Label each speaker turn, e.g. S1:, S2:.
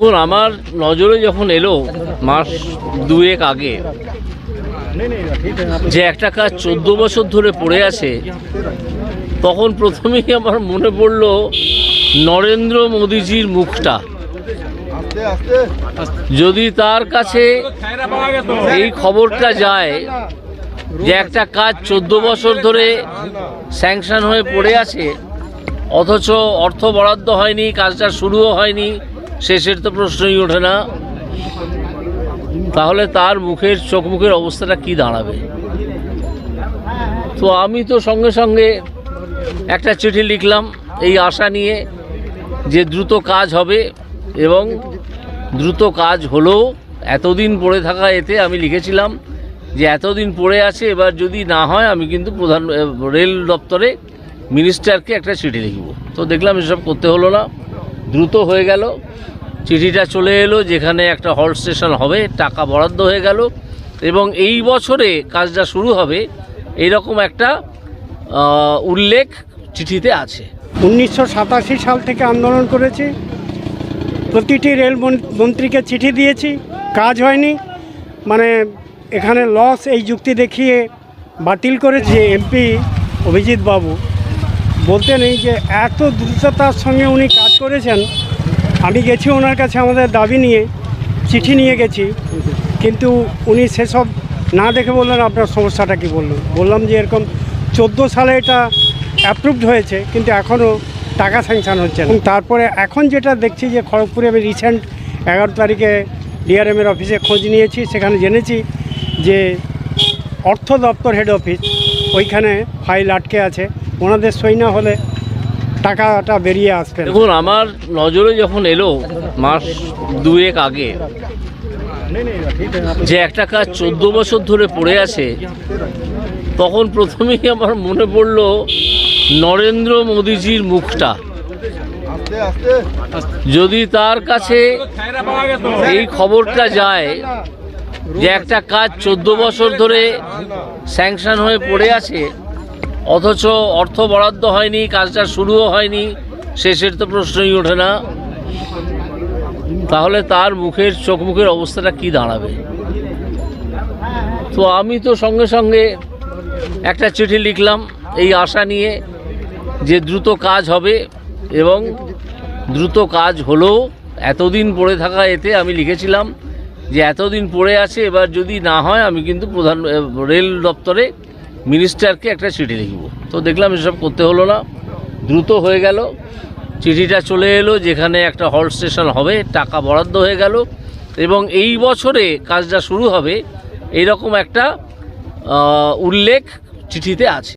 S1: দেখুন, আমার নজরে যখন এলো মাস দুয়েক আগে, যে একটা কাজ চোদ্দ বছর ধরে পড়ে আছে, তখন প্রথমেই আমার মনে পড়ল, নরেন্দ্র মোদীজির মুখটা। যদি তার কাছে এই খবরটা যায় যে একটা কাজ চোদ্দ বছর ধরে স্যাংশন হয়ে পড়ে আছে, অথচ অর্থ বরাদ্দ হয়নি, কাজটা শুরুও হয়নি শেষের তো প্রশ্নই ওঠে না। তাহলে তার মুখের, চোখ মুখের অবস্থাটা কি দাঁড়াবে? তো আমি তো সঙ্গে সঙ্গে একটা চিঠি লিখলাম এই আশা নিয়ে যে দ্রুত কাজ হবে এবং দ্রুত কাজ হলেও এতদিন পড়ে থাকা এতে আমি লিখেছিলাম যে এতদিন পড়ে আছে, এবার যদি না হয় আমি কিন্তু প্রধান, রেল দপ্তরে মিনিস্টারকে একটা চিঠি লিখব। তো দেখলাম এসব করতে হলো না। দ্রুত হয়ে গেল। চিঠিটা চলে এলো যেখানে একটা হল স্টেশন হবে, টাকা বরাদ্দ হয়ে গেল এবং এই বছরে কাজটা শুরু হবে এইরকম একটা উল্লেখ চিঠিতে আছে।
S2: উনিশশো সাতাশি সাল থেকে আন্দোলন করেছি। প্রতিটি রেল মন্ত্রীকে চিঠি দিয়েছি, কাজ হয়নি। মানে এখানে লস এই যুক্তি দেখিয়ে বাতিল করেছে এমপি অভিজিৎ বাবু। বলতে নেই যে এত দ্রুততার সঙ্গে উনি কাজ করেছেন। আমি গেছি ওনার কাছে আমাদের দাবি নিয়ে, চিঠি নিয়ে গেছি। কিন্তু উনি সেসব না দেখে বললেন, আপনার সমস্যাটা কি বললেন? বললাম যে এরকম চোদ্দ সালে এটা অ্যাপ্রুভড হয়েছে, কিন্তু এখনও টাকা স্যাংশন হচ্ছে এবং তারপরে এখন যেটা দেখছি যে খড়গপুরে আমি রিসেন্ট এগারো তারিখে ডিআরএমের অফিসে খোঁজ নিয়েছি, সেখানে জেনেছি যে অর্থ দপ্তর হেড অফিস ওইখানে ফাইল আটকে আছে। ওনাদের সই না হলে টাকাটা বেরিয়ে আসবে
S1: দেখুন, আমার নজরে যখন এলো, মাস দুয়েক আগে, যে একটা কাজ চোদ্দ বছর ধরে পড়ে আছে, তখন প্রথমেই আমার মনে পড়ল, নরেন্দ্র মোদীজির মুখটা। যদি তার কাছে এই খবরটা যায়, যে একটা কাজ চোদ্দ বছর ধরে স্যাংশন হয়ে পড়ে আছে অথচ অর্থ বরাদ্দ হয়নি, কাজটা শুরুও হয়নি, শেষের তো প্রশ্নই ওঠে না। তাহলে তার মুখের, চোখ মুখের অবস্থাটা কি দাঁড়াবে? তো আমি তো সঙ্গে সঙ্গে একটা চিঠি লিখলাম এই আশা নিয়ে যে দ্রুত কাজ হবে এবং দ্রুত কাজ হলেও এতদিন পড়ে থাকা এতে আমি লিখেছিলাম যে এতদিন পড়ে আছে, এবার যদি না হয় আমি কিন্তু প্রধান রেল দপ্তরে মিনিস্টারকে একটা চিঠি লিখব। তো দেখলাম এসব করতে হলো না। দ্রুত হয়ে গেল। চিঠিটা চলে এলো যেখানে একটা হল স্টেশন হবে, টাকা বরাদ্দ হয়ে গেল এবং এই বছরে কাজটা শুরু হবে, এইরকম একটা উল্লেখ চিঠিতে আছে।